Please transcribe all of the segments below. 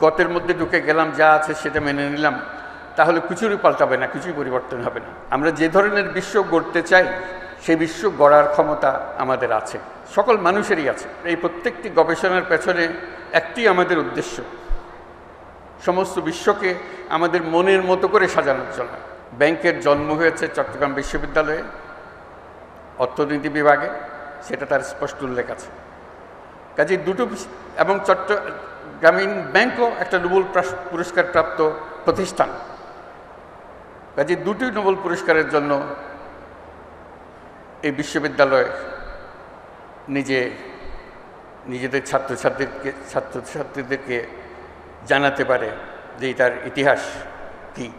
গতের মধ্যে ঢুকে গেলাম, যা আছে সেটা মেনে নিলাম। তাহলে কিছুরই পাল্টাবে না, কিছুই পরিবর্তন হবে না। আমরা যে ধরনের বিশ্ব গড়তে চাই সেই বিশ্ব গড়ার ক্ষমতা আমাদের আছে। সকল মানুষেরই আছে। এই প্রত্যেকটি গবেষণার পেছনে একটি আমাদের উদ্দেশ্য। সমস্ত বিশ্বকে আমাদের মনের মতো করে সাজানোর জন্য। ব্যাংকের জন্ম হয়েছে চট্টগ্রাম বিশ্ববিদ্যালয়ে, অর্থনীতি বিভাগে, সেটা তার স্পষ্ট উল্লেখ আছে। কাজে দুটো এবং চট্ট গ্রামীণ ব্যাংকও একটা নোবেল প্রাস- পুরস্কার প্রাপ্ত প্রতিষ্ঠান। কাজে দুটি নোবেল পুরস্কারের জন্য এই বিশ্ববিদ্যালয় নিজে, নিজেদের ছাত্রছাত্রীদেরকে ছাত্রছাত্রীদেরকে জানাতে পারে যে এটার ইতিহাস কী।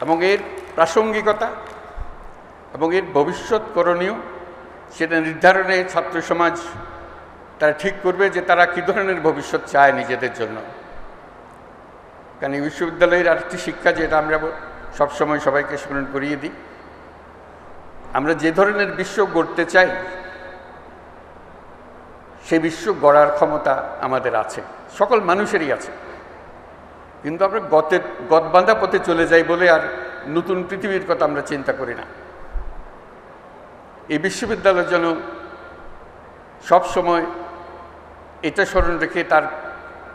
এবং এর প্রাসঙ্গিকতা এবং এর ভবিষ্যৎ করণীয় সেটা নির্ধারণে ছাত্র সমাজ তারা ঠিক করবে যে তারা কী ধরনের ভবিষ্যৎ চায় নিজেদের জন্য। কারণ এই বিশ্ববিদ্যালয়ের আরেকটি শিক্ষা যেটা আমরা সবসময় সবাইকে স্মরণ করিয়ে দিই, আমরা যে ধরনের বিশ্ব গড়তে চাই, সেই বিশ্ব গড়ার ক্ষমতা আমাদের আছে, সকল মানুষেরই আছে। কিন্তু আমরা গতের গতবান্ধা পথে চলে যাই বলে আর নতুন পৃথিবীর কথা আমরা চিন্তা করি না। এই বিশ্ববিদ্যালয় যেন সব সময় এটা স্মরণ রেখে তার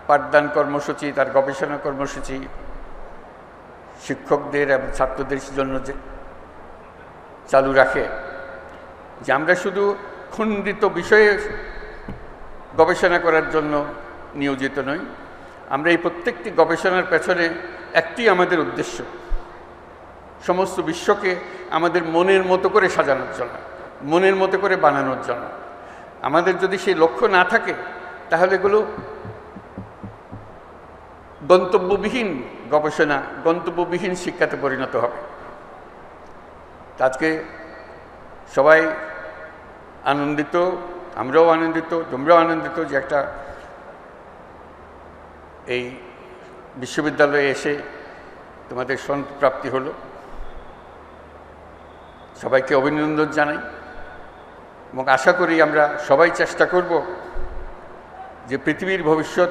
পাঠদান কর্মসূচি, তার গবেষণা কর্মসূচি, শিক্ষকদের এবং ছাত্রদের জন্য যে চালু রাখে, যে আমরা শুধু খণ্ডিত বিষয়ে গবেষণা করার জন্য নিয়োজিত নই, আমরা এই প্রত্যেকটি গবেষণার পেছনে একটি আমাদের উদ্দেশ্য। সমস্ত বিশ্বকে আমাদের মনের মতো করে সাজানোর জন্য, মনের মতো করে বানানোর জন্য। আমাদের যদি সেই লক্ষ্য না থাকে তাহলে এগুলো গন্তব্যবিহীন গবেষণা, গন্তব্যবিহীন শিক্ষাতে পরিণত হবে। আজকে সবাই আনন্দিত, আমরাও আনন্দিত, তোমরাও আনন্দিত যে একটা এই বিশ্ববিদ্যালয়ে এসে তোমাদের প্রাপ্তি হলো। সবাইকে অভিনন্দন জানাই এবং আশা করি আমরা সবাই চেষ্টা করব যে পৃথিবীর ভবিষ্যৎ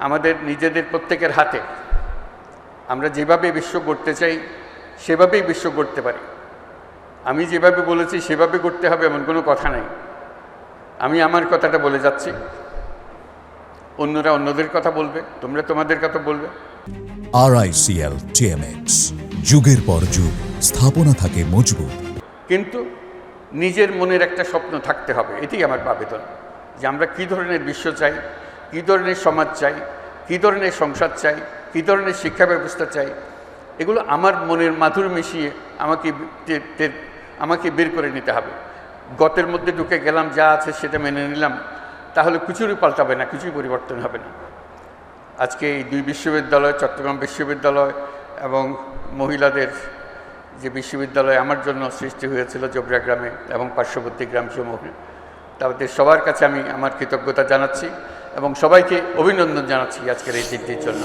আমাদের নিজেদের প্রত্যেকের হাতে। আমরা যেভাবে বিশ্ব গড়তে চাই সেভাবেই বিশ্ব গড়তে পারি। আমি যেভাবে বলেছি সেভাবে করতে হবে এমন কোনো কথা নাই। আমি আমার কথাটা বলে যাচ্ছি। অন্যরা অন্যদের কথা বলবে তোমরা তোমাদের কথা বলবে। আরআইসিএল টিএমএক্স যুগের পর যুগ স্থাপনা থাকে মজবুত। কিন্তু নিজের মনের একটা স্বপ্ন থাকতে হবে এটাই আমার আবেদন। যে আমরা কী ধরনের বিশ্ব চাই, কী ধরনের সমাজ চাই, কী ধরনের সংসার চাই, কী ধরনের শিক্ষা ব্যবস্থা চাই, এগুলো আমার মনের মাধুর মিশিয়ে আমাকে আমাকে বের করে নিতে হবে। গতের মধ্যে ঢুকে গেলাম, যা আছে সেটা মেনে নিলাম, তাহলে কিছুরই পাল্টাবে না, কিছুই পরিবর্তন হবে না। আজকে এই দুই বিশ্ববিদ্যালয়, চট্টগ্রাম বিশ্ববিদ্যালয় এবং মহিলাদের যে বিশ্ববিদ্যালয় আমার জন্য সৃষ্টি হয়েছিল জবরা গ্রামে এবং পার্শ্ববর্তী গ্রামসমূহে। তাদের সবার কাছে আমি আমার কৃতজ্ঞতা জানাচ্ছি এবং সবাইকে অভিনন্দন জানাচ্ছি আজকের এই দিনটির জন্য।